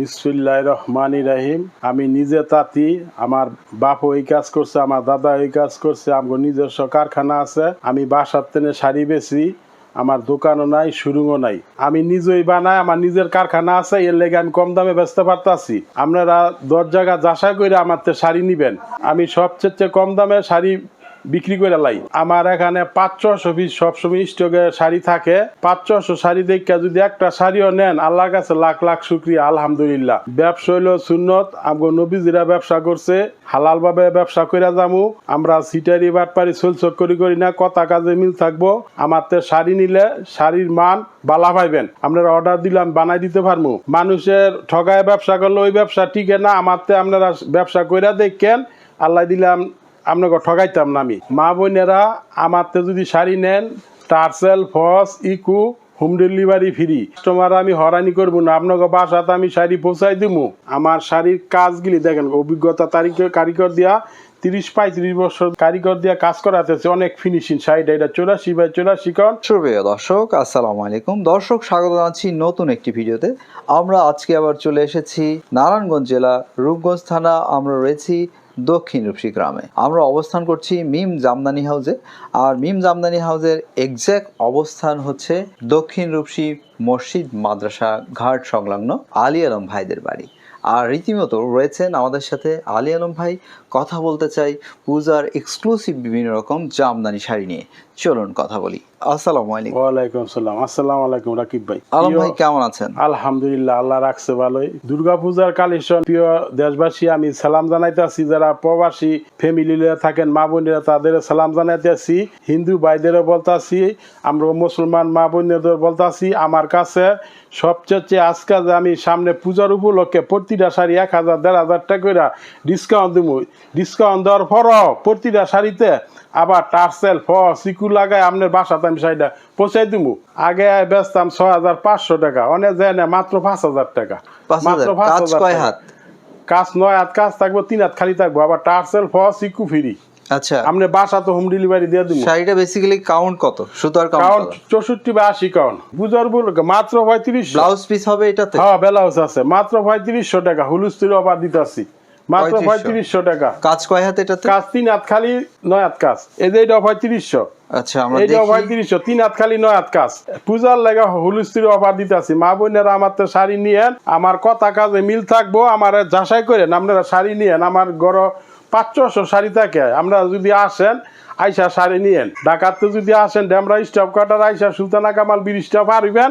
বিসমিল্লাহ রহমান রাহিম আমি নিজে তাঁতি, আমার বাপ ওই কাজ করছে, আমার দাদা ওই কাজ করছে আমার নিজস্ব কারখানা আছে, আমি বাসার তেনে শাড়ি বেছি আমার দোকানও নাই শুরুও নাই। আমি নিজেই বানাই, আমার নিজের কারখানা আছে, এর লেগে আমি কম দামে বেচতে পারতাছি। আপনারা দশ জায়গা যাচাই করে আমার তো শাড়ি নিবেন। আমি সবচেয়ে কম দামে শাড়ি বিক্রি করে লাই। আমার এখানে পাঁচ ছশো পিস সবসময় স্টকে শাড়ি থাকে। পাঁচ ছশো শাড়ি দেখে যদি একটা শাড়িও নেন, আল্লাহর কাছে লাখ লাখ শুক্রিয়া, আলহামদুলিল্লাহ। ব্যবসা হইল সুন্নত, আমগো নবীজিরা ব্যবসা করছে। হালাল ভাবে ব্যবসা করে যামু। আমরা সিটারি, বাটপারি সোলসক করি করি না, কথা কাজে মিল থাকব। আমার তে শাড়ি নিলে শাড়ির মান বালা পাইবেন। আপনারা অর্ডার দিলাম, বানাই দিতে পারব মানুষের ঠগায় ব্যবসা করলে ওই ব্যবসা টিকে না। আমার তে আপনারা ব্যবসা কইরা দেখেন। আল্লাহ দিলাম আপনাকে ঠগাইতাম না আমি। মা বোনেরা আমার তে যদি শাড়ি নেন টার্সেল ফস, ইকু, হোম ডেলিভারি ফ্রি। কাস্টমার আমি হরানি করব না, আপনাকে বাসাতে আমি শাড়ি পৌঁছাই দিব আমার শাড়ির কাজগুলি দেখেন, অভিজ্ঞতা তারিখে কারিগর দিয়া, তিরিশ পঁয়ত্রিশ বছর কারিগর দিয়া কাজ করাতেছে, অনেক ফিনিশিং শাড়িটা। এটা চৌরাশি বাই চৌরাশি কন। সুপ্রিয় দর্শক, আসসালামু আলাইকুম। দর্শক, স্বাগত জানাচ্ছি নতুন একটি ভিডিওতে। আমরা আজকে আবার চলে এসেছি নারায়ণগঞ্জ জেলা, রূপগঞ্জ থানা। আমরা রয়েছি দক্ষিণ রূপসী গ্রামে। আমরা অবস্থান করছি মিম জামদানি হাউসে আর মিম জামদানি হাউসের এক্স্যাক্ট অবস্থান হচ্ছে দক্ষিণ রূপসী মসজিদ মাদ্রাসা ঘাট সংলগ্ন আলী আলম ভাইদের বাড়ি। আর রীতিমতো রয়েছেন আমাদের সাথে আলী আলম ভাই। কথা বলতে চাই পূজার এক্সক্লুসিভ বিভিন্ন রকম জামদানি শাড়ি নিয়ে। চলুন কথা বলি। আসসালামু আলাইকুম। ওয়ালাইকুম সালাম আসসালাম আলাইকুম রাকিব ভাই। আলম ভাই কেমন আছেন? আলহামদুলিল্লাহ আল্লাহ রাখছে ভালোই। দুর্গা পূজার কালেকশন প্রিয় দেশবাসী আমি সালাম জানাইতেছি যারা প্রবাসী ফ্যামিলি থাকেন মা বোনেরা তাদের সালাম জানাইতেছি হিন্দু ভাইদেরও বলতাছি আমরা মুসলমান মা বোনেদের বলতাছি আমার কাছে সবচেয়ে আজকে যে আমি সামনে পূজার উপলক্ষে প্রতিটা শাড়ি এক হাজার দেড় হাজার টাকা করে ডিসকাউন্ট দিব। ডিসকাউন্ট দেওয়ার পরও প্রতিটা শাড়িতে আবার টার্সেল ফ সিকু লাগাই আপনার বাসাতে আমি শাড়িটা পৌঁছাই দিব আগে বেচতাম ছয় হাজার পাঁচশো টাকা। অনেক যায় না মাত্র পাঁচ হাজার টাকা। হাজার পাঁচ কাজ হাজার হাত? কাজ নয় হাত কাজ থাকব তিন হাত খালি থাকব। আবার টার্সেল ফ সিকু ফ্রি। আচ্ছা। আপনি বাসা তো হোম ডেলিভারি দিয়ে দিব শাড়িটা বেসিক্যালি কাউন্ট কত? সুতার কাউন্ট চৌষট্টি বা আশি কাউন্ট বুঝার উপলক্ষে মাত্র পঁয়ত্রিশ ব্লাউজ পিস হবে এটাতে? হ্যাঁ ব্লাউজ আছে। মাত্র পঁয়ত্রিশশো টাকা। হুলুস্তির অফার দিতেছি। মাত্র পঁয়ত্রিশশো টাকা। কাজ কয় হাত এটাতে? কাজ তিন হাত খালি নয় হাত কাজ। এই যে এটা পঁয়ত্রিশশো। আচ্ছা আমরা এইটা দেখি। পঁয়ত্রিশশো তিন হাত খালি নয় হাত কাজ। পূজার লেগে হুলুস্তির অফার দিতেছি। মা বোনেরা আমার তো শাড়ি নিয়েন আমার কথা কাজে মিল থাকব আমার যাচাই করেন আপনারা শাড়ি নিয়েন আমার গড় পাঁচশো শাড়ি থাকে। আপনারা যদি আসেন আইসা শাড়ি নিয়েন। ঢাকাতে যদি আসেন ডেমরা স্টপ কাটার আইসা সুলতানা কামাল ব্রিজটা পারবেন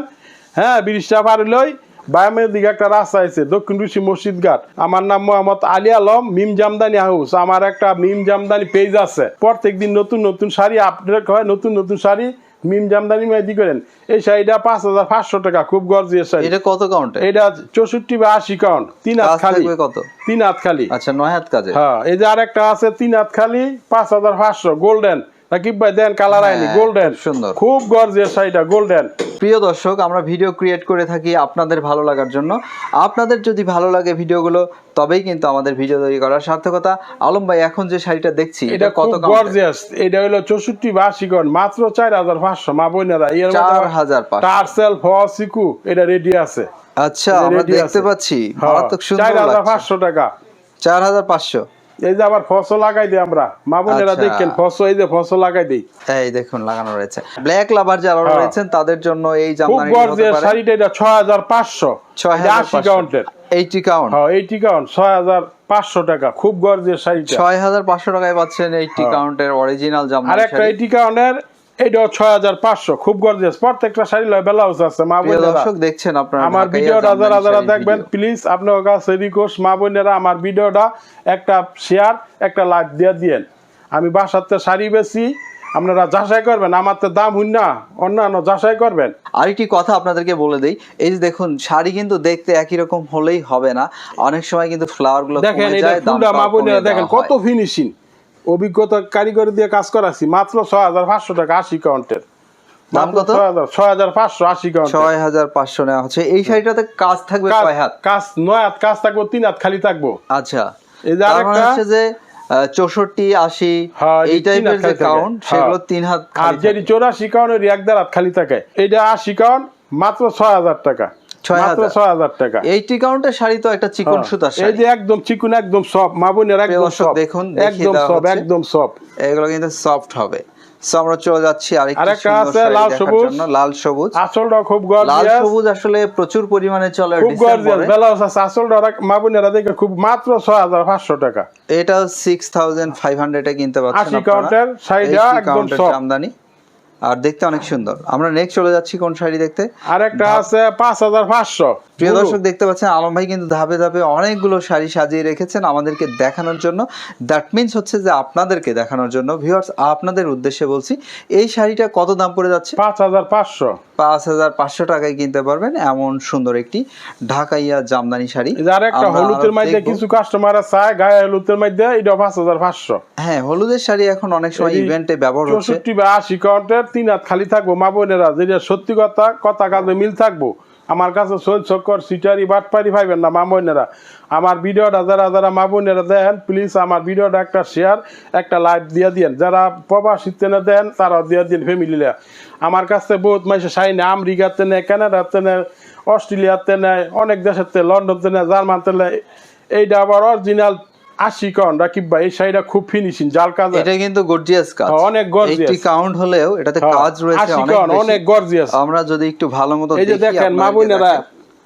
হ্যাঁ ব্রিজটা পারলই বায়ামের দিকে একটা রাস্তা আছে দক্ষিণ ঋষি মসজিদ ঘাট। আমার নাম মোহাম্মদ আলী আলম মিম জামদানি হাউস। আমার একটা মিম জামদানি পেজ আছে। প্রত্যেক দিন নতুন নতুন শাড়ি আপডেট হয় নতুন নতুন শাড়ি মিম জামদানি মেহেদি করেন। এই শাড়িটা পাঁচ হাজার পাঁচশো টাকা খুব গর্জিয়াস শাড়ি। এটা কত কাউন্ট এটা চৌষট্টি বা আশি কাউন্ট তিন হাত খালি। কত? তিন হাত খালি। আচ্ছা নয় হাত কাজে। হ্যাঁ এই যে আরেকটা আছে তিন হাত খালি পাঁচ হাজার পাঁচশো গোল্ডেন রাকিব ভাই দেন কালার আইনি হ্যাঁ, গোল্ডেন সুন্দর। খুব গর্জিয়াস শাড়িটা গোল্ডেন প্রিয় দর্শক আমরা ভিডিও ক্রিয়েট করে থাকি আপনাদের ভালো লাগার জন্য। আপনাদের যদি ভালো লাগে ভিডিওগুলো তবেই কিন্তু আমাদের ভিডিও তৈরি করার সার্থকতা। আলম ভাই এখন যে শাড়িটা দেখছি এটা কত গর্জিয়াস এটা হলো চৌষট্টি বা মাত্র চার হাজার পাঁচশো মা বোনেরা। এর চার হাজার টার্সেল এটা রেডি আছে। আচ্ছা আমরা দেখতে পাচ্ছি। হ্যাঁ, মারাত্মক সুন্দর চার হাজার পাঁচশো টাকা। চার হাজার পাঁচশো। এই যে আবার ফসল লাগাই দিই আমরা। মা বোনেরা আচ্ছা। দেখেন ফসল এই যে ফসল লাগাই দিই। এই দেখুন লাগানো রয়েছে। ব্ল্যাক লাভার যারা হ্যাঁ। রয়েছেন তাদের জন্য এই খুব জামদানি হতে গর্জিয়াস পারে। শাড়িটা এটা ছয় হাজার পাঁচশো। ছয় আশি কাউন্টের। এইটি কাউন্ট হ্যাঁ এইটি কাউন্ট ছয় হাজার পাঁচশো টাকা। খুব গর্জিয়াস শাড়িটা। ছয় হাজার পাঁচশো টাকায় পাচ্ছেন এইটি কাউন্টের অরিজিনাল আর জামদানি একটা শাড়ি। এইটি কাউন্টের এটাও ছয় হাজার পাঁচশো। খুব গর্জিয়াস প্রত্যেকটা শাড়ি লয় ব্লাউজ আছে মা দর্শক দেখছেন আপনারা আমার ভিডিওটা যারা যারা দেখবেন প্লিজ আপনার কাছে রিকোয়েস্ট মা বোনেরা আমার ভিডিওটা একটা শেয়ার একটা লাইক দিয়ে দিয়েন। আমি বাসাতে শাড়ি বেশি আপনারা যাচাই করবেন আমার তো দাম হইন না অন্যান্য যাচাই করবেন। আরেকটি কথা আপনাদেরকে বলে দেই এই যে দেখুন শাড়ি কিন্তু দেখতে একই রকম হলেই হবে না। অনেক সময় কিন্তু ফ্লাওয়ারগুলো দেখেন এটা ফুলটা দেখেন কত ফিনিশিং অভিজ্ঞতা কারিগরি দিয়ে কাজ করাছি মাত্র ছয় হাজার পাঁচশো টাকা আশি কাউন্টের দাম কত? ছয় হাজার পাঁচশো আশি কাউন্টের ছয় হাজার পাঁচশো নেওয়া হচ্ছে। এই শাড়িটাতে কাজ থাকবে কাজ- হাত? কাজ নয় হাত কাজ থাকব তিন হাত খালি থাকব। আচ্ছা। এই যে মানে আরেকটা হচ্ছে যে চৌষট্টি আশি হ্যাঁ, এই তিন হাত টাইপের যে কাউন্ট হ্যাঁ। সেগুলো তিন হাত আর খালি যেটি চৌরাশি কাউন্টের এক দেড় হাত খালি থাকে। এটা আশি কাউন্ট মাত্র ছয় হাজার টাকা। টাকা। এইটি কাউন্টের শাড়ি তো একটা চিকন সুতার হ্যাঁ। এই যে একদম চিকুন একদম সব মা বোনের একদম দর্শক দেখুন, একদম দেওয়া একদম সব এগুলো কিন্তু সফট হবে। আমরা চলে যাচ্ছি আরেকটা আছে লাল সবুজ। লাল সবুজ। আসলটা খুব লাল সবুজ আসলে প্রচুর পরিমাণে চলে খুব গর্জিয়াস ব্লাউজ আছে। আসলটা ওরা দেখে খুব মাত্র ছয় হাজার পাঁচশো টাকা। এটা সিক্স থাউজেন্ড ফাইভ হান্ড্রেডে কিনতে পারছেন। কাউন্টের একদম কাউন্টের soft। আর দেখতে অনেক সুন্দর। আমরা নেক্সট চলে যাচ্ছি কোন শাড়ি দেখতে? আর একটা আছে পাঁচ হাজার পাঁচশো। প্রিয় দর্শক দেখতে পাচ্ছেন আলম ভাই কিন্তু ধাপে ধাপে অনেকগুলো শাড়ি সাজিয়ে রেখেছেন আমাদেরকে দেখানোর জন্য। দ্যাট মিন্স হচ্ছে যে আপনাদেরকে দেখানোর জন্য। ভিউয়ার্স আপনাদের উদ্দেশ্যে বলছি এই শাড়িটা কত দাম পড়ে যাচ্ছে? পাঁচ হাজার পাঁচশো। পাঁচ হাজার পাঁচশো টাকায় কিনতে পারবেন। এমন সুন্দর একটি ঢাকাইয়া জামদানি শাড়ি। এই যে আরেকটা আমরা হলুদের মধ্যে কিছু কাস্টমার চায় গায়ে হলুদের মধ্যে এটা পাঁচ হাজার পাঁচশো। হ্যাঁ হলুদের শাড়ি এখন অনেক সময় ইভেন্টে ব্যবহার হচ্ছে। চৌষট্টি বা আশি কাউন্টের তিন হাত খালি থাকব মা বোনেরা যেটা সত্যি কথা কথা কাজে মিল থাকব আমার কাছে সোল চক্কর সিটারি, বাটপারি পাইবেন না, মা বোনেরা। আমার ভিডিওটা যারা যারা মা বোনেরা দেন প্লিজ আমার ভিডিওটা একটা শেয়ার একটা লাইক দিয়ে দিন যারা প্রবাসীতে না দেন, তারাও দিয়ে দিন ফ্যামিলিরা আমার কাছে বহুত মাসে সাই নেয় আমেরিকাতে নেয় কানাডাতে নেয় অস্ট্রেলিয়াতে নেয় অনেক দেশেতে লন্ডনতে নেয় জার্মানতে নেয় এইটা আবার অরিজিনাল আশি কাউন্ট রাকিব ভাই এই শাড়িটা খুব ফিনিশিং জাল কাজ এটা কিন্তু গর্জিয়াস কাজ। হ্যাঁ, অনেক gorgeous। একটি কাউন্ট হলেও এটাতে কাজ রয়েছে অনেক অনেক গর্জিয়াস আমরা যদি একটু ভালো মতো এই যে দেখেন মা বোনেরা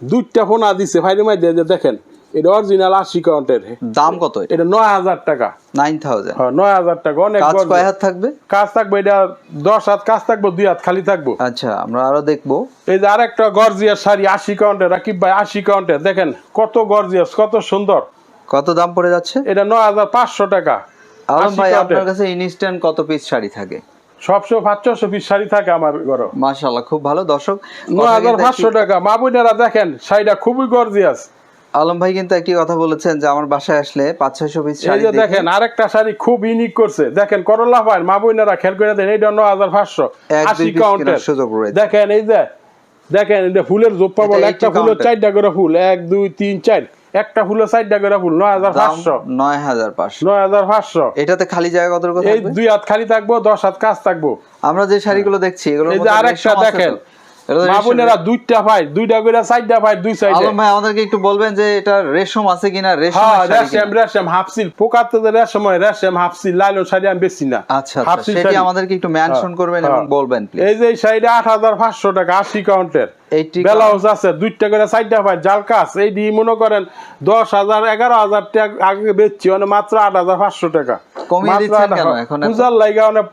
দুইটা ফোনা দিছে। ভাইরে মাইতে যে দেখেন এটা অরিজিনাল আশি কাউন্টের দাম কত এটা? নয় হাজার টাকা। নাইন থাউজেন্ড হ্যাঁ নয় হাজার টাকা অনেক কাজ কয় হাত থাকবে? কাজ থাকবে এটা দশ হাত কাজ থাকব দুই হাত খালি থাকব। আচ্ছা আমরা আরও দেখব। এই যে আরেকটা গর্জিয়াস শাড়ি আশি কাউন্টের রাকিব ভাই আশি কাউন্টের দেখেন কত গর্জিয়াস কত সুন্দর। কত দাম পড়ে যাচ্ছে? এটা নয় হাজার পাঁচশো টাকা। আলম ভাই আপনার কাছে ইনস্ট্যান্ট কত পিস শাড়ি থাকে? সবশো পাঁচশো পিস শাড়ি থাকে আমার ঘরে। মাশাআল্লাহ খুব ভালো। দর্শক নয় হাজার পাঁচশো টাকা। মা বোনেরা দেখেন শাড়িটা খুবই গর্জিয়াস আলম ভাই কিন্তু একটি কথা বলেছেন যে আমার বাসায় আসলে পাঁচ ছয়শো পিস শাড়ি দেখেন আরেকটা শাড়ি খুব ইউনিক করছে। দেখেন করলা পায় মা বোনেরা খেয়াল করে দেন এইটা নয় হাজার পাঁচশো। এক আশি কাউন্টের সুযোগ রয়েছে। দেখেন এই যে দেখেন এটা ফুলের জোপ্পা বলে একটা ফুলের। চারটা করে ফুল। এক দুই তিন চার। একটা ফুলের চারটা করে ফুল নয় হাজার পাঁচশো। নয় হাজার পাঁচশো। নয় হাজার পাঁচশো। এটাতে খালি জায়গা কত এই দুই হাত খালি থাকব দশ হাত কাজ থাকব। আমরা যে শাড়িগুলো দেখছি এগুলো আরেকটা দেখেন মা বোনেরা দুইটা পায় দুইটা করে চারটা পায় দুই সাইডে। আলম ভাই আমাদেরকে একটু বলবেন যে এটা রেশম আছে কিনা রেশম হ্যাঁ রেশম রেশম হাফসিল পোকাতে যে রেশম হয় রেশম হাফসিল লাইলো শাড়ি আমি বেশি না। আচ্ছা আচ্ছা সেটি আমাদেরকে একটু মেনশন হ্যাঁ, করবেন এবং হ্যাঁ। বলবেন প্লিজ এই যে হাজার পাঁচশো টাকা আশি কাউন্টের এইটি ব্লাউজ আছে দুইটা করে চারটা পায় জাল কাজ। এই দিয়ে মনে করেন দশ হাজার এগারো হাজার টাকা আগে বেচছি মানে মাত্র আট হাজার পাঁচশো টাকা। পূজার লাইগা অনেক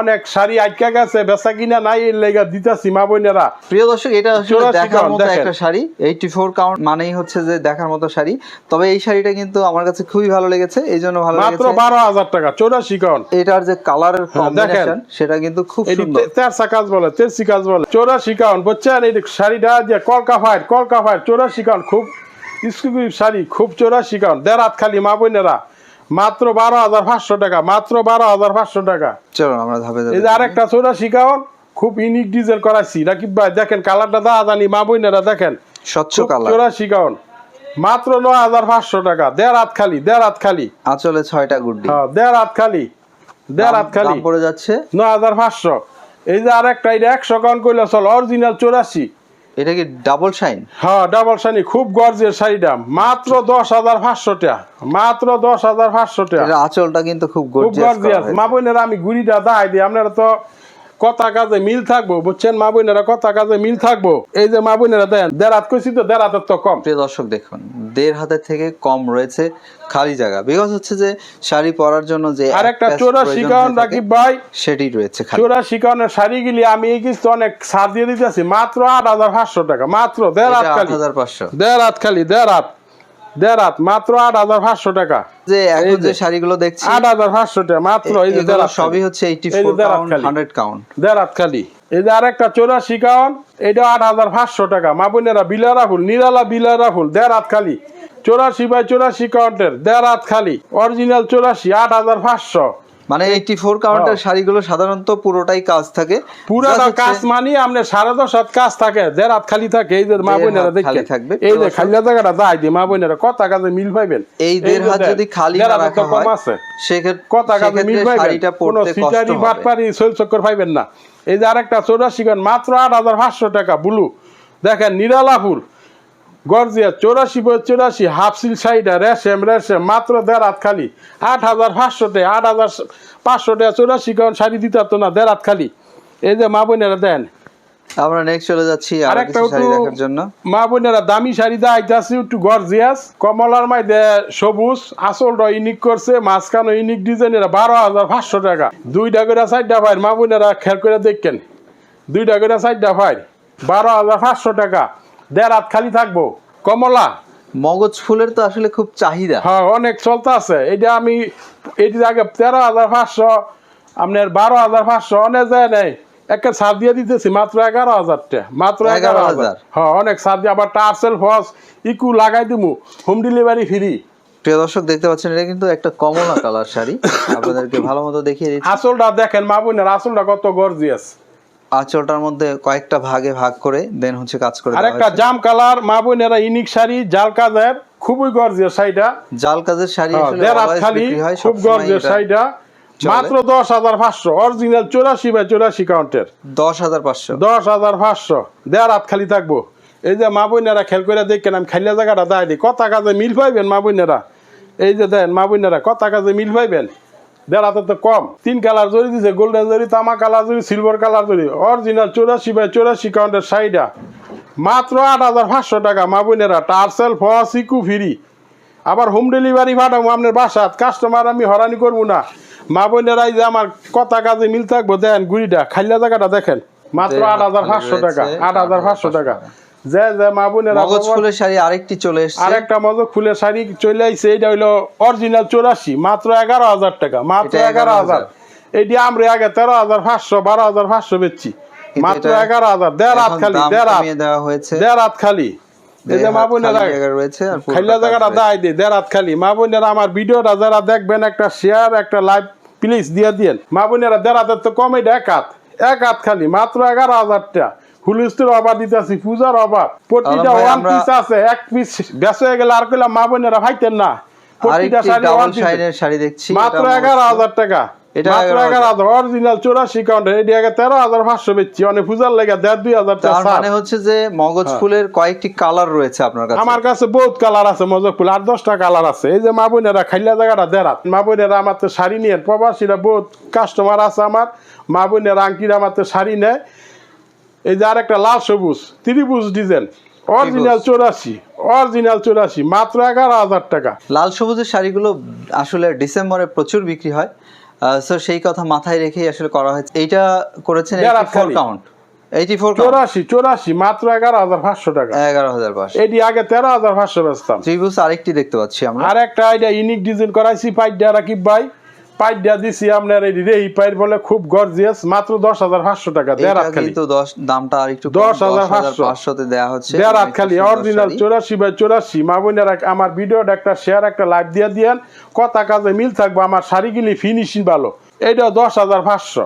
অনেক শাড়ি আটকা গেছে বেচা কিনা নাই লাইগা দিতাছি মা বোনেরা। প্রিয় দর্শক এটা আসলে দেখার মতো একটা শাড়ি এইটি ফোর কাউন্ট মানেই হচ্ছে যে দেখার মতো শাড়ি। তবে এই শাড়িটা কিন্তু আমার কাছে খুবই ভালো লেগেছে এই জন্য ভালো মাত্র লেগেছে। বারো হাজার টাকা চৌরাশি কাউন্ট এটার যে কালারের হ্যাঁ, কম্বিনেশন সেটা কিন্তু খুব সুন্দর। তেরসা কাজ বলে তেরসি কাজ বলে। চৌরাশি কাউন্ট বুঝছেন? এই শাড়িটা যে কলকা ফাইট কলকা ফাইট চৌরাশি কাউন্ট খুব স্কুল শাড়ি খুব চৌরাশি কাউন্ট দেড় হাত খালি মা বোনেরা। মাত্র বারো হাজার পাঁচশো টাকা মাত্র বারো হাজার পাঁচশো টাকা। চলো আমরা ধাপে এই যে আরেকটা চৌরাশি কাউন্ট খুব ইউনিক ডিজাইন করাইছি। রাকিব ভাই দেখেন কালারটা দা জানি মা বোনেরা দেখেন। স্বচ্ছ কালার চৌরাশি কাউন্ট মাত্র নয় হাজার পাঁচশো টাকা দেড় হাত খালি দেড় হাত খালি। আঁচলে ছয়টা গুড্ডি। হ্যাঁ দেড় হাত খালি দেড় হাত খালি। দাম পড়ে যাচ্ছে। নয় হাজার পাঁচশো। এই যে আরেকটা এটা একশো কাউন্ট করলে চল অরিজিনাল চৌরাশি। এটা কি ডাবল শাইন হ্যাঁ ডাবল শাড়ি খুব গর্জের শাড়িটা। মাত্র দশ হাজার পাঁচশো টাকা মাত্র দশ হাজার পাঁচশো টাকা আঁচলটা কিন্তু খুব গর্জে গর্জিয়াস মা বোনেরা আমি গুড়িটা দায় দিই। আপনারা তো কথা কাজে মিল থাকব বুঝছেন? মা বোনেরা কথা কাজে মিল থাকব। এই যে মা বোনেরা দেন দেড় হাত কইছি তো দেড় হাতের তো কম। প্রিয় দর্শক দেখুন দেড় হাতের থেকে কম রয়েছে খালি জায়গা। বিকজ হচ্ছে যে শাড়ি পরার জন্য যে আর একটা হয়ে থাকে, রাকিব ভাই? সেটি রয়েছে খালি। চৌরাশি কাউন্টের শাড়ি গিলি আমি এই কিছু অনেক ছাড় দিয়ে দিতেছি মাত্র আট হাজার পাঁচশো টাকা মাত্র দেড় হাত খালি। হাজার পাঁচশো। দেড় হাত খালি দেড় হাত। দেড় হাত মাত্র আট হাজার পাঁচশো টাকা। যে এখন যে। শাড়িগুলো দেখছি আট হাজার পাঁচশো টাকা মাত্র এই যে সবই হচ্ছে এইটি। হান্ড্রেড কাউন্ট দেড় খালি। এই যে আরেকটা চৌরাশি কাউন্ট এটা আট হাজার পাঁচশো টাকা। মা বোনেরা বিলারা ফুল নিরালা বিলারা ফুল দেড় হাত খালি। চৌরাশি বাই চৌরাশি কাউন্টের দেড়াত খালি। অরিজিনাল চৌরাশি আট হাজার পাঁচশো। মানে এইটি ফোর কাউন্টের হ্যাঁ। শাড়িগুলো সাধারণত পুরোটাই কাজ থাকে। পুরা Just হচ্ছে- কাজ মানি সাড়ে দশ হাত কাজ থাকে খালি থাকে এই যে মা বোনেরা থাকবে। এই যে খালি জায়গাটা দি মা বোনেরা কত কাজে মিল পাইবেন? এই দেড় হাত যদি খালি না রাখা কম আছে। সেক্ষেত্রে কত কাজে মিল পাইবেন? শাড়িটা পরতে কষ্ট হবে। বাটপারি চক্কর পাইবেন না। এই যে আরেকটা চৌরাশি মাত্র আট হাজার পাঁচশো টাকা ব্লু। দেখেন নিরালা ফুল গর্জিয়া চৌরাশি বই চৌরাশি হাফ সিল শাড়িটা রেশেম রেশেম মাত্র দেড় হাত খালি। আট হাজার পাঁচশো টাকা আট হাজার পাঁচশো টাকা চৌরাশি কারণ শাড়ি দিতে পারতো না দেড় হাত খালি। এই যে মা বোনেরা দেন। আমরা নেক্সট চলে যাচ্ছি আর আরেকটা শাড়ি দেখার জন্য। মা বোনেরা দামি শাড়ি দেয় আইতাছে একটু গর্জিয়াস। কমলার মাইদে সবুজ আসলটা ইউনিক করছে মাঝখানে ইউনিক ডিজাইনের বারো হাজার পাঁচশো টাকা। দুইটা করে চারটা ভাই মা বোনেরা খেয়াল করে দেখেন। দুইটা করে চারটা ভাই বারো হাজার পাঁচশো টাকা। দেড় হাত খালি থাকব। কমলা। মগজ ফুলের তো আসলে খুব চাহিদা। হ্যাঁ অনেক চলতে আছে। এটা আমি এটি আগে তেরো হাজার পাঁচশো আপনার বারো হাজার পাঁচশো অনেক যায় নাই। একটা ছাড় দিয়ে দিতেছি মাত্র এগারো হাজার টাকা মাত্র এগারো হাজার। হ্যাঁ অনেক ছাড় দিয়ে আবার টার্সেল ফস ইকু লাগাই দিমু হোম ডেলিভারি ফ্রি। প্রিয় দর্শক দেখতে পাচ্ছেন এটা কিন্তু একটা কমলা কালার শাড়ি। আপনাদেরকে ভালো মতো দেখিয়ে দিচ্ছি। আসলটা দেখেন মা বোনের আসলটা কত গর্জিয়াস আঁচলটার মধ্যে কয়েকটা ভাগে ভাগ করে দেন হচ্ছে কাজ করে আর একটা জাম কালার মা বোনেরা ইনিক শাড়ি জাল কাজের খুবই গর্জিয়াস শাড়িটা। জাল কাজের শাড়ি হ্যাঁ, খালি খুব গর্জিয়াস শাড়িটা। মাত্র দশ হাজার পাঁচশো অরিজিনাল চৌরাশি বাই চৌরাশি কাউন্টের দশ হাজার পাঁচশো। দশ হাজার পাঁচশো দেড় হাত খালি থাকব। এই যে মা বোনেরা খেল করে দেখেন আমি খাইলা জায়গাটা দেয় দিই কত কাজে মিল পাইবেন মা বোনেরা? এই যে দেন মা বোনেরা কত কাজে মিল পাইবেন? দেড় হাতে তো কম। তিন কালার জড়ি দিছে গোল্ডেন জড়ি তামা কালার জড়ি সিলভার কালার জড়ি অরিজিনাল চৌরাশি বাই চৌরাশি কাউন্টের শাড়িটা মাত্র আট হাজার পাঁচশো টাকা মা বোনেরা। টার্সেল ফস ইকু ফ্রি আবার হোম ডেলিভারি পাঠাবো আপনার বাসাত। কাস্টমার আমি হরানি করব না। মা বোনেরাই যে আমার কথা কাজে মিল থাকব দেন গুড়িটা খাইলা জায়গাটা দেখেন। মাত্র আট হাজার পাঁচশো টাকা আট হাজার পাঁচশো টাকা। যে যে মা বোনেরা মগজ ফুলের শাড়ি আরেকটি চলে এসেছে। আরেকটা ফুলের শাড়ি চলে আইছে এটা অরিজিনাল চৌরাশি মাত্র এগারো হাজার টাকা মাত্র এগারো হাজার। 11,000 এটি আমরা আগে তেরো হাজার পাঁচশো বারো হাজার পাঁচশো বেচছি। মাত্র এগারো হাজার দেড় হাত খালি দেড় হাত। দেওয়া হয়েছে। দেড় হাত খালি। এই যে মা বোনেরা রয়েছে খাইলা জায়গাটা রয়েছে। দায় দিই দেড় হাত খালি। মা বোনেরা আমার ভিডিওটা যারা দেখবেন একটা শেয়ার একটা লাইভ প্লিজ দিয়ে দিন মা বোনেরা দেড় হাতের তো কমে এক হাত। এক হাত খালি মাত্র এগারো হাজারটা। হুলিস্টের অভাব দিতেছি পূজার অভাব প্রতিটা ওয়ান পিস আছে এক পিস বেঁচে হয়ে গেলে আর কইলাম মা বোনেরা ভাইতেন না। প্রতিটা শাড়ি ওয়ান পিস শাড়ি দেখছি মাত্র এগারো হাজার টাকা। এটা মাত্র 11,000 এগারো হাজার। অরিজিনাল চৌরাশি কাউন্টার এটি আগে তেরো হাজার পাঁচশো বেচছি অনেক পূজার লেগে দেড় দুই হাজার টাকা তার ছাড়। মানে হচ্ছে যে মগজ ফুলের কয়েকটি কালার রয়েছে আপনার কাছে। আমার কাছে বহুত কালার আছে মজকপুল আট দশটা কালার আছে। এই যে মা বোনেরা খাইলা জায়গাটা দেরাত। মা বোনেরা আমার তো শাড়ি নিয়ে প্রবাসীরা বহুত কাস্টমার আছে আমার। মা বোনেরা আঙ্কিরা আমার তো শাড়ি নেয়। এই যে আর একটা লাল সবুজ ত্রিভুজ ডিজাইন অরিজিনাল চৌরাশি অরিজিনাল চৌরাশি মাত্র এগারো হাজার টাকা। লাল সবুজের শাড়িগুলো আসলে ডিসেম্বরে প্রচুর বিক্রি হয়। সো সেই কথা মাথায় রেখেই আসলে করা হয়েছে। এইটা করেছেন ফোর কাউন্ট এইটি ফোর চৌরাশি চৌরাশি মাত্র এগারো হাজার পাঁচশো টাকা। এগারো হাজার পাঁচশো। এটি আগে তেরো হাজার পাঁচশো বেচতাম। ত্রিভুজ আরেকটি দেখতে পাচ্ছি আমরা। আর একটা আইডিয়া ইউনিক ডিজাইন করাইছি পাইডা রাকিব দিয়া দিছি আপনার এই বলে খুব গর্জিয়াস মাত্র দশ হাজার পাঁচশো টাকা দেড় হাত খালি। দশ দামটা আর একটু দশ হাজার পাঁচশো। দেওয়া হচ্ছে দেড় হাত খালি অরিজিনাল। চৌরাশি বাই চৌরাশি। মা বোনেরা আমার ভিডিওটা একটা শেয়ার একটা লাইভ দিয়ে দিয়েন। কথা কাজে মিল থাকবে আমার শাড়িগুলি ফিনিশিং ভালো। এটা দশ হাজার পাঁচশো।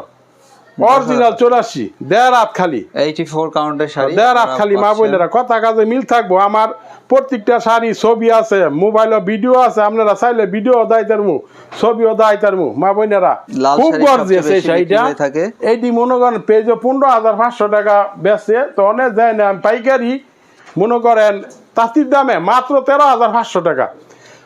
অরিজিনাল চৌরাশি দেড় হাত খালি। এইটি ফোর কাউন্টের শাড়ি দেড় হাত খালি মা। বোনেরা কথা কাজে মিল থাকব। আমার প্রত্যেকটা শাড়ি ছবি আছে মোবাইলে ভিডিও আছে আপনারা চাইলে ভিডিও দেয় তার মু ছবিও দেয় তার মু বোনেরা। খুব গর্জিয়াস এই শাড়িটা। এইটি মনে করেন পেজে পনেরো হাজার পাঁচশো টাকা বেচে তো অনেক যায় না আমি পাইকারি মনে করেন তাঁতির দামে মাত্র তেরো হাজার পাঁচশো টাকা।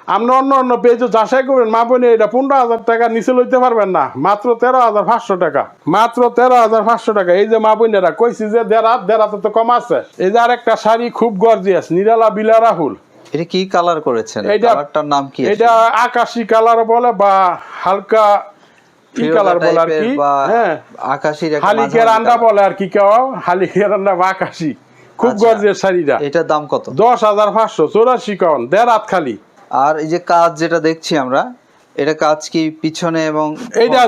আপনি অন্য অন্য পেজে যাচাই করবেন মা বোনে এটা পনেরো হাজার টাকা নিচে লইতে পারবেন না মাত্র তেরো হাজার পাঁচশো টাকা। মাত্র তেরো হাজার পাঁচশো টাকা। এই যে মা বোনেরা কইছি যে দেড় দেড়াতে তো কম আছে। এই যে আরেকটা শাড়ি খুব গর্জিয়াস নিরালা বিলা রাহুল। এটা কি কালার করেছেন? কালারটার নাম কি এটা আকাশি কালার বলে বা হালকা কি কালার বলে আর কি। হ্যাঁ। আকাশির হালিকের আন্ডা বলে আর কি কেউ হালিকের আন্ডা বা আকাশি। খুব আচ্ছা। গর্জিয়াস শাড়িটা। এটার দাম কত? দশ হাজার পাঁচশো চৌরাশি কন দেড় হাত খালি। আর এই যে কাজ যেটা দেখছি আমরা এটা কাজ কি পিছনে এবং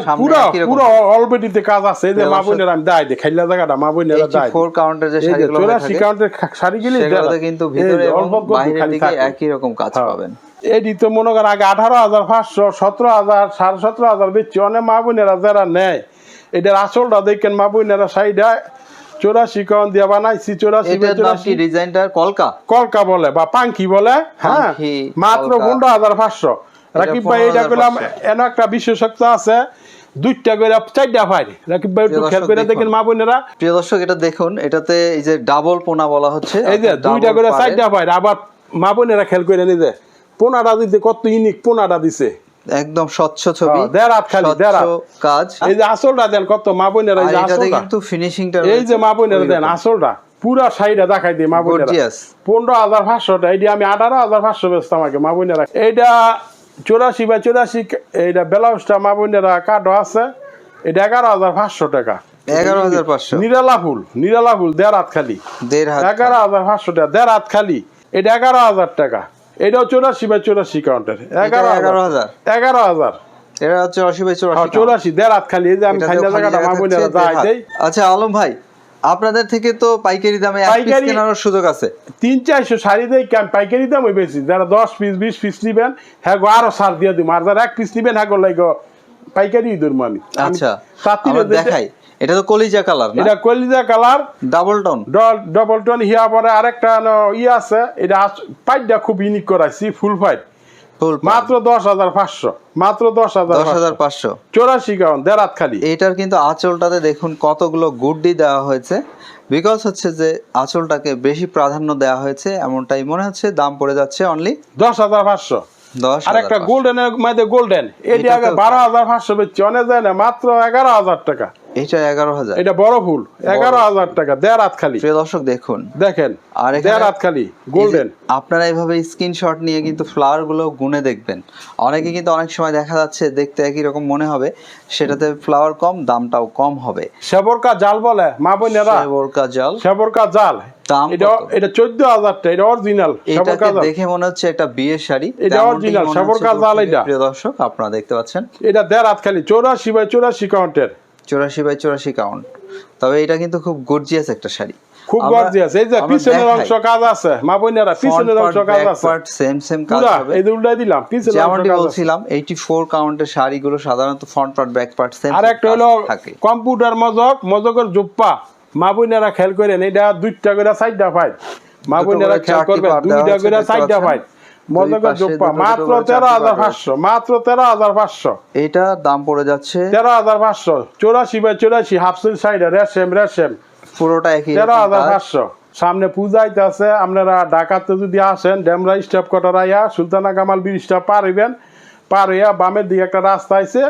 সামনে পুরো? পুরো অলরেডিতে কাজ আছে। এই যে এই মা বোনের আমি দিই খাইলা জায়গাটা মা বোনেরা দায় 84 কাউন্টের যে শাড়িগুলো চৌরাশি থাকে, কাউন্টের শাড়িগুলি সেগুলোতে কিন্তু ভিতরে এবং দিকে একই রকম কাজ হ্যাঁ। পাবেন। এটি তো মনে করেন আগে আঠারো হাজার পাঁচশো সতেরো হাজার সাড়ে সতেরো হাজার বেচছি। অনেক মা বোনেরা যারা নেয় এটার আসলটা দেখেন মা বোনেরা শাড়িটা চৌরাশি কাউন দিয়ে বানাইছি চৌরাশি চৌরাশি কি ডিজাইনটার কলকা? কলকা বলে বা পাঙ্কি বলে হ্যাঁ? মাত্র। পনেরো হাজার পাঁচশো। রাকিব ভাই এটা করলাম এন একটা বিশেষত্ব আছে দুইটা করে চারটা ফাইল রাকিব ভাই একটু খেয়াল করে দেখেন। মা বোনেরা। প্রিয় দর্শক এটা দেখুন এটাতে এই যে ডাবল পোনা বলা হচ্ছে এই যে দুইটা করে। চারটা ফাইল আবার মা বোনেরা খেয়াল করে যায় পোনাটা দিতে কত ইউনিক পোনাটা দিছে। একদম স্বচ্ছ ছবি হ্যাঁ, কাজ। এই যে আসলটা দেন কত মা বোনেরা এই যে কিন্তু ফিনিশিংটা এই যে মা বোনেরা দেন আসলটা পুরা শাড়িটা দেখাই দিই মা বোনেরা। পনেরো হাজার পাঁচশোটা আমি আঠারো হাজার পাঁচশো বেচতাম আগে মা বোনেরা। এইটা চুরাশি বা চুরাশি এইটা ব্লাউজটা মা বোনেরা কাটো আছে এটা এগারো হাজার পাঁচশো টাকা। এগারো হাজার পাঁচশো। নিরালা ফুল নিরালা ফুল দেড় হাত খালি। দেড় হাত এগারো হাজার পাঁচশো টাকা দেড় হাত খালি এটা এগারো হাজার টাকা। এটাও চুরাশি কাউন্টার এগারো এগারো হাজার। এগারো হাজার। এটা হচ্ছে বাই হ্যাঁ, চুরাশি চুরাশি। দেড় হাত খালি এই যে আমি খালি জায়গাটা জায়গা মা থাকছে, বোনেরা দেড় যাই আচ্ছা আলম ভাই আপনাদের থেকে তো পাইকারি দামে পাইকারি- কেনার সুযোগ আছে। তিন চারশো শাড়ি দেয় কেন পাইকারি দাম ওই বেশি। যারা দশ পিস বিশ পিস নিবেন হ্যাঁ গো আরও সার দিয়ে দিব। আর যারা এক পিস নিবেন হ্যাঁ গো লাইগো পাইকারি আমি আচ্ছা। দেখাই। এটা তো কলিজা কালার এটা কলিজা colour. Double tone double tone হিয়া পরে আরেকটা ইয়ে আছে। এটা পাইটটা খুব ইউনিক করাইছি ফুল ফাইট মাত্র দশ হাজার পাঁচশো। মাত্র দশ হাজার দশ হাজার পাঁচশো? চৌরাশি কাউন দেড়াত খালি। এইটার কিন্তু আঁচলটাতে দেখুন কতগুলো গুড্ডি দেওয়া হয়েছে। বিকজ হচ্ছে যে আঁচলটাকে বেশি প্রাধান্য দেওয়া হয়েছে এমনটাই মনে হচ্ছে দাম পড়ে যাচ্ছে অনলি দশ হাজার পাঁচশো। দশ আর একটা গোল্ডেনের মধ্যে গোল্ডেন এটি আগে বারো হাজার পাঁচশো বেচছি অনেক যায় না মাত্র এগারো হাজার টাকা। এটা এগারো হাজার। এটা বড় ফুল এগারো হাজার টাকা দেড় হাত খালি। প্রিয় দর্শক দেখুন। দেখেন আর দেড় হাত খালি গোল্ডেন আপনারা এইভাবে স্ক্রিনশট নিয়ে কিন্তু ফ্লাওয়ারগুলো গুনে দেখবেন। অনেকে কিন্তু অনেক সময় দেখা যাচ্ছে দেখতে একই রকম মনে হবে। সেটাতে ফ্লাওয়ার কম দামটাও কম হবে। সেবরকা জাল বলে মা বোনেরা। জল। সেবরকা জাল। দাম এটা এটা চোদ্দ হাজার টাকা এটা অরিজিনাল এটাকে দেখে মনে হচ্ছে একটা বিয়ের শাড়ি। এটা হচ্ছে কাজাল দর্শক- এটা। প্রিয় দর্শক আপনারা দেখতে পাচ্ছেন। এটা দেড় হাত খালি চৌরাশি বাই চৌরাশি কাউন্টের চৌরাশি বাই চৌরাশি কাউন্ট তবে এটা কিন্তু খুব গর্জিয়াস একটা শাড়ি। খুব গর্জিয়াস এই যে পিছনের অংশ কাজ আছে। মা বোনেরা পিছনের অংশ কাজ আছে। part same same কাজ হবে। এই যে উল্টাই দিলাম পিছনের অংশ যেমনটি কাজ বলছিলাম এইটি ফোর কাউন্টের শাড়িগুলো সাধারণত front part back part same আর একটা হলো কম্পিউটার মজক মজকের জোপ্পা। মা বোনেরা খেয়াল করেন এটা দুইটা করে চারটা ফাইল মা বোনেরা করে খেয়াল করবেন দুইটা করে দেখতে চারটা পাচ্ছেন। ফাইল মজকের পাশে জোপ্পা দুটো দুটো মাত্র তেরো হাজার পাঁচশো মাত্র তেরো হাজার পাঁচশো। এটা দাম পড়ে যাচ্ছে তেরো হাজার পাঁচশো চৌরাশি বাই চৌরাশি হাফসিল সাইডে রেশেম রেশেম পুরোটা একই তেরো হাজার পাঁচশো। সামনে পূজা আছে আপনারা ঢাকাতে যদি আসেন ডেমরা স্টাফ কটার আইয়া সুলতানা কামাল ব্রিজটা পার হইবেন। পার হইয়া বামের দিকে একটা রাস্তা আছে।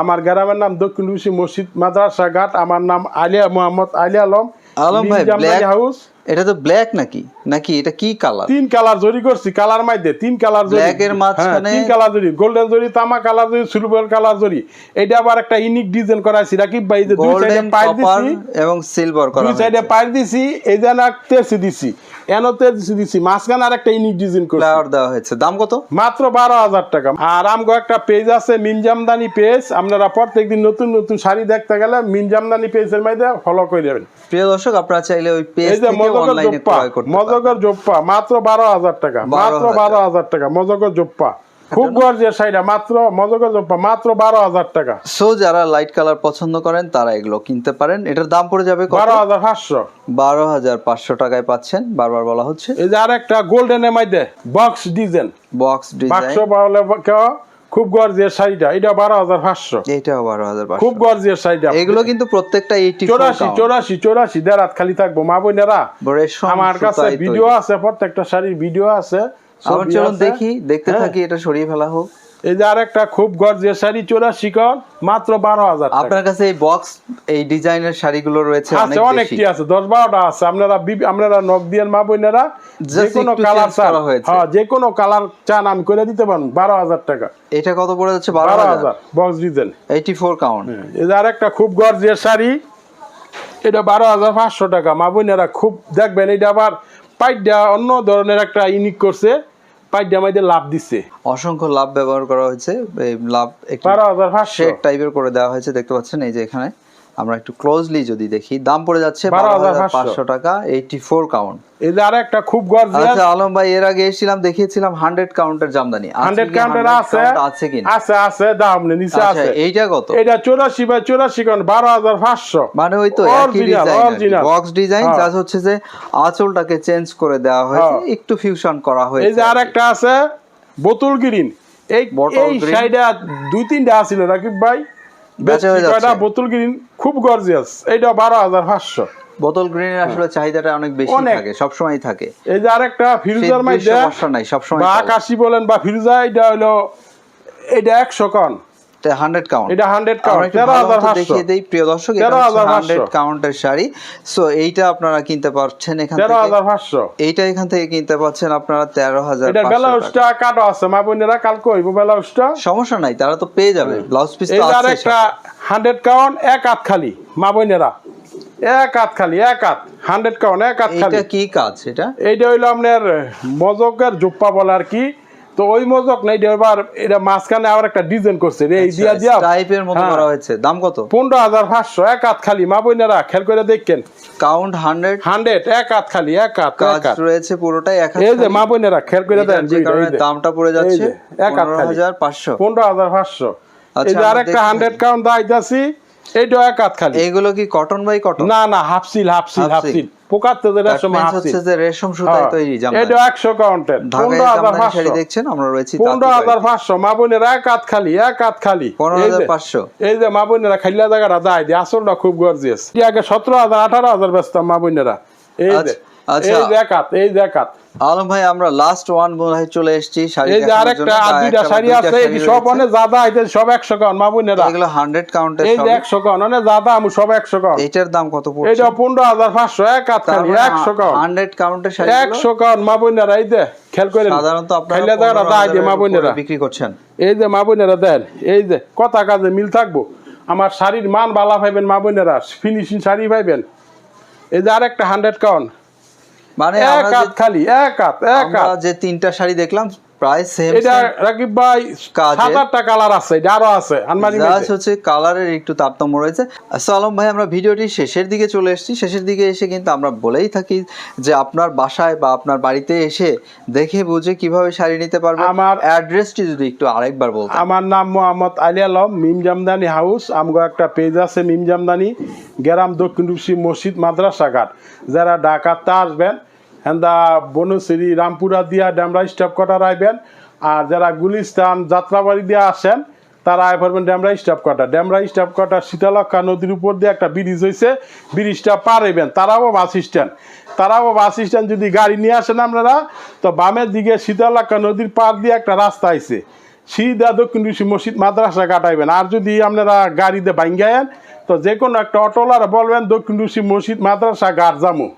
আমার গ্রামের নাম দক্ষিণ রুশি মসজিদ মাদ্রাসা ঘাট। আমার নাম আলিয়া মোহাম্মদ আলিয়া আলম। আলম ভাই ব্ল্যাক হাউস। এটা তো ব্ল্যাক নাকি? নাকি এটা কি কালার তিন কালার জরি করছি কালার মাইদে তিন কালার জরি। Black এর মাঝখানে- হ্যাঁ, তিন কালার জরি গোল্ডেন জরি তামা কালার জরি সিলভার কালার জরি। এটা আবার একটা ইউনিক ডিজাইন করাইছি রাকিব ভাই যে দুই সাইডে পাইপ দিছি এবং সিলভার করা দুই সাইডে পাইপ দিছি এই যে না তেরছি দিছি এনো তেরছি দিছি মাঝখানে আর একটা ইউনিক ডিজাইন করছি। ফ্লাওয়ার দেওয়া হয়েছে। দাম কত? মাত্র বারো হাজার টাকা। আর আমগো একটা পেজ আছে মিনজামদানি পেজ আপনারা প্রত্যেকদিন নতুন নতুন শাড়ি দেখতে গেলে মিনজামদানি পেজের মধ্যে ফলো করে যাবেন। প্রিয় দর্শক আপনারা চাইলে ওই পেজ থেকে অনলাইনে জোপ্পা ক্রয় করতে পারেন জোপ্পা মাত্র বারো হাজার টাকা মাত্র বারো হাজার টাকা মজকের জোপ্পা। খুব গর্জিয়াস শাড়িটা মাত্র মজকের জোপ্পা মাত্র বারো হাজার টাকা। সো যারা লাইট কালার পছন্দ করেন তারা এগুলো কিনতে পারেন। এটার দাম পড়ে যাবে কত? বারো হাজার পাঁচশো। বারো হাজার পাঁচশো টাকায় পাচ্ছেন বারবার বলা হচ্ছে। এই যে আরেকটা গোল্ডেন এর মধ্যে বক্স ডিজাইন বক্স বাক্স বলে কেউ খুব গর্জিয়ার শাড়িটা এটা বারো হাজার পাঁচশো। এটাও বারো হাজার খুব গর্জিয়ার শাড়িটা। এগুলো কিন্তু প্রত্যেকটা এইটি চৌরাশি চৌরাশি চৌরাশি দেড় হাত খালি থাকব। মা বোনেরা আমার কাছে ভিডিও আছে প্রত্যেকটা শাড়ির ভিডিও আছে চলুন দেখি দেখতে হ্যাঁ। থাকি এটা সরিয়ে ফেলা হোক। এই যে আরেকটা খুব গর্জিয়াস শাড়ি চৌরাশি কন মাত্র বারো হাজার আপনার কাছে এই বক্স এই ডিজাইনের শাড়িগুলো রয়েছে আছে অনেকটি আছে দশ বারোটা আছে। আপনারা আপনারা নখ দিয়ে মা বোনেরা যে কোনো কালার চান। হ্যাঁ যে কোনো কালার চান আমি করে দিতে পারব। বারো হাজার টাকা। এটা কত পড়ে যাচ্ছে? বারো হাজার। Box design eighty four count এই যে আরেকটা খুব গর্জিয়াস শাড়ি। এটা বারো হাজার পাঁচশো টাকা। মা বোনেরা খুব দেখবেন এটা আবার পাইডা অন্য ধরনের একটা ইউনিক করছে। পাইডা মাইদের লাভ দিচ্ছে অসংখ্য লাভ ব্যবহার করা হয়েছে। এই লাভ একটু টাইপের করে দেওয়া হয়েছে দেখতে পাচ্ছেন এই যে এখানে। আমরা একটু ক্লোজলি যদি দেখি দাম পড়ে যাচ্ছে বারো হাজার 12,500 পাঁচশো। টাকা এইটি ফোর কাউন্ট এই যে আরেকটা খুব গর্জিয়াস আচ্ছা আলম ভাই এর আগে এসেছিলাম দেখিয়েছিলাম হান্ড্রেড কাউন্টের জামদানি। আজকে হান্ড্রেড কি কাউন্টার আছে? আছে কিনা? আছে আছে দাম নিচে আচ্ছা আছে। এইটা কত? এটা চৌরাশি বাই চৌরাশি কারণ বারো হাজার পাঁচশো। মানে ওই তো একই ডিজাইন বক্স ডিজাইন। জাস্ট হচ্ছে যে আঁচলটাকে চেঞ্জ করে দেওয়া হয়েছে হ্যাঁ। একটু ফিউশন করা হয়েছে এই যে আরেকটা আছে বোতল গ্রিন এই। শাড়িটা দুই তিনটা আছিল রাকিব ভাই? বেচা হয়ে যাচ্ছে। বোতল গ্রিন খুব গর্জিয়াস এইটা বারো হাজার পাঁচশো। বোতল গ্রিনের আসলে চাহিদাটা অনেক বেশি। থাকে সবসময় থাকে। এই যে আরেকটা ফিরুজার শীত, সমস্যা নাই সবসময় বা আকাশি বলেন বা ফিরুজা এটা হলো এটা একশো কন। হান্ড্রেড কাউন্ট এটা হান্ড্রেড আমরা কাউন্ট একটু তেরো ভালো হাজার মতো পাঁচশো। দেখিয়ে দেই প্রিয় দর্শক এটা তেরো হাজার হান্ড্রেড পাঁচশো। কাউন্টের শাড়ি। সো এইটা আপনারা কিনতে পারছেন এখান থেকে। হাজার পাঁচশো। এইটা এখান থেকে কিনতে পাচ্ছেন আপনারা তেরো হাজার ব্লাউজটা কাটো আছে মা বোনেরা কালকে হইব ব্লাউজটা। সমস্যা নাই তারা তো পেয়ে যাবে। ব্লাউজ পিস তো আছে আরেকটা হান্ড্রেড কাউন্ট এক হাত খালি মা বোনেরা। এক হাত খালি এক হাত। হান্ড্রেড কাউন্ট এক হাত খালি। কি কাজ এটা? এইটা হইল আপনার মজকের জুপ্পা বলে আর কি? তো ওই মজক না এটা এবার এটা মাঝখানে আবার একটা ডিজাইন করছে রে এই দিয়া দিয়া। টাইপের মতো হ্যাঁ। করা হয়েছে। দাম কত? পনেরো হাজার পাঁচশো এক হাত খালি মা বোনেরা খেয়াল করে দেখেন। কাউন্ট হান্ড্রেড হান্ড্রেড এক হাত খালি এক হাত কাজ রয়েছে পুরোটাই এক এই যে মা বোনেরা খেয়াল করে দেন যে কারণে দামটা পড়ে যাচ্ছে যে, এক হাত পনেরো খালি। হাজার পাঁচশো। পনেরো হাজার পাঁচশো। আচ্ছা, এই যে আরেকটা দেখছি। হান্ড্রেড কাউন্ট দাইতাছি। এইটাও এক হাত খালি। এইগুলো কি কটন বাই কটন না না হাফসিল হাফসিল হাফ হাফসিল পোকাতে যে রেশম হাফসিল হচ্ছে যে রেশম সুতায় তৈরি জামা। এটা একশো কাউন্টের ঢাকায় পনেরো হাজার জামদানি শাড়ি পাঁচশো দেখছেন? আমরা রয়েছি পনেরো হাজার পাঁচশো। মা বোনের এক হাত খালি এক হাত খালি। পনেরো এই যে- পাঁচশো। এই যে মা বোনেরা খাইলা জায়গাটা দায় দিয়ে আসলটা খুব গর্জিয়াস আগে সতেরো হাজার আঠারো হাজার বেচতাম মা বোনেরা। এই যে আচ্ছা, আচ্ছা। এই যে এক এই যে হাত আলম ভাই আমরা লাস্ট ওয়ান বোধহয় চলে এসেছি শাড়ি এই যে আরেকটা আর দুইটা শাড়ি আছে এই সব। অনেক জাদা আইতে সব একশো কাউন্ট মা বোনেরা। এগুলো হান্ড্রেড কাউন্টের এই যে একশো কাউন্ট অনেক জাদা আমি সব একশো কাউন্ট এইটার দাম কত পড়ছে? হাজার পাঁচশো এক হাত খালি একশো কাউন্ট হান্ড্রেড কাউন্টের শাড়ি একশো কাউন্ট মা বোনেরা এই যে খেয়াল করে সাধারণত আপনারা জায়গাটা পনেরো দায় দিয়ে মা বোনেরা। বিক্রি করছেন। এই যে মা বোনেরা দেন এই যে কথা কাজে মিল থাকব? আমার শাড়ির মান বালা পাইবেন মা বোনেরা ফিনিশিং শাড়ি পাইবেন। এই যে আরেকটা হান্ড্রেড কাউন্ট মানে এক হাত খালি এক হাত এক হাত। যে তিনটা শাড়ি দেখলাম প্রায় সেম এটা রাকিব ভাই সাত আটটা কালার আছে এটা আরও আছে আনমারি জাস্ট হচ্ছে কালারের একটু তারতম্য রয়েছে। আচ্ছা আলম ভাই আমরা ভিডিওটি শেষের দিকে চলে এসেছি। শেষের দিকে এসে কিন্তু আমরা বলেই থাকি যে আপনার বাসায় বা আপনার বাড়িতে এসে দেখে বুঝে কীভাবে শাড়ি নিতে পারবে। আমার- অ্যাড্রেসটি যদি একটু আরেকবার বলতেন। আমার নাম মোহাম্মদ আলী আলম মিম জামদানি হাউস। আমগো একটা পেজ আছে মিম জামদানি গ্রাম দক্ষিণ রূপসী মসজিদ মাদ্রাসা ঘাট যারা ঢাকাতে আসবেন হেন্দা বনশ্রী রামপুরা দিয়া ড্যামরা স্টাফ কোয়ার্টার আইবেন আর যারা গুলিস্তান যাত্রাবাড়ি দিয়ে আসেন, তারা আয় পারবেন Demra staff quarter Demra staff quarter Shitalakshya নদীর উপর দিয়ে একটা ব্রিজ হয়েছে ব্রিজটা পার হইবেন। তারাও বাস স্ট্যান্ড। তারাও বাস স্ট্যান্ড যদি গাড়ি নিয়ে আসেন আপনারা, তো বামের দিকে শীতলক্ষা নদীর পার দিয়ে একটা রাস্তা আইছে সিধা দক্ষিণ ঋষি মসজিদ মাদ্রাসা কাটাইবেন। আর যদি আপনারা গাড়িতে ভাঙ্গায়েন তো যে কোনো একটা অটোলার বলবেন, দক্ষিণ ঋষি মসজিদ মাদ্রাসা জামু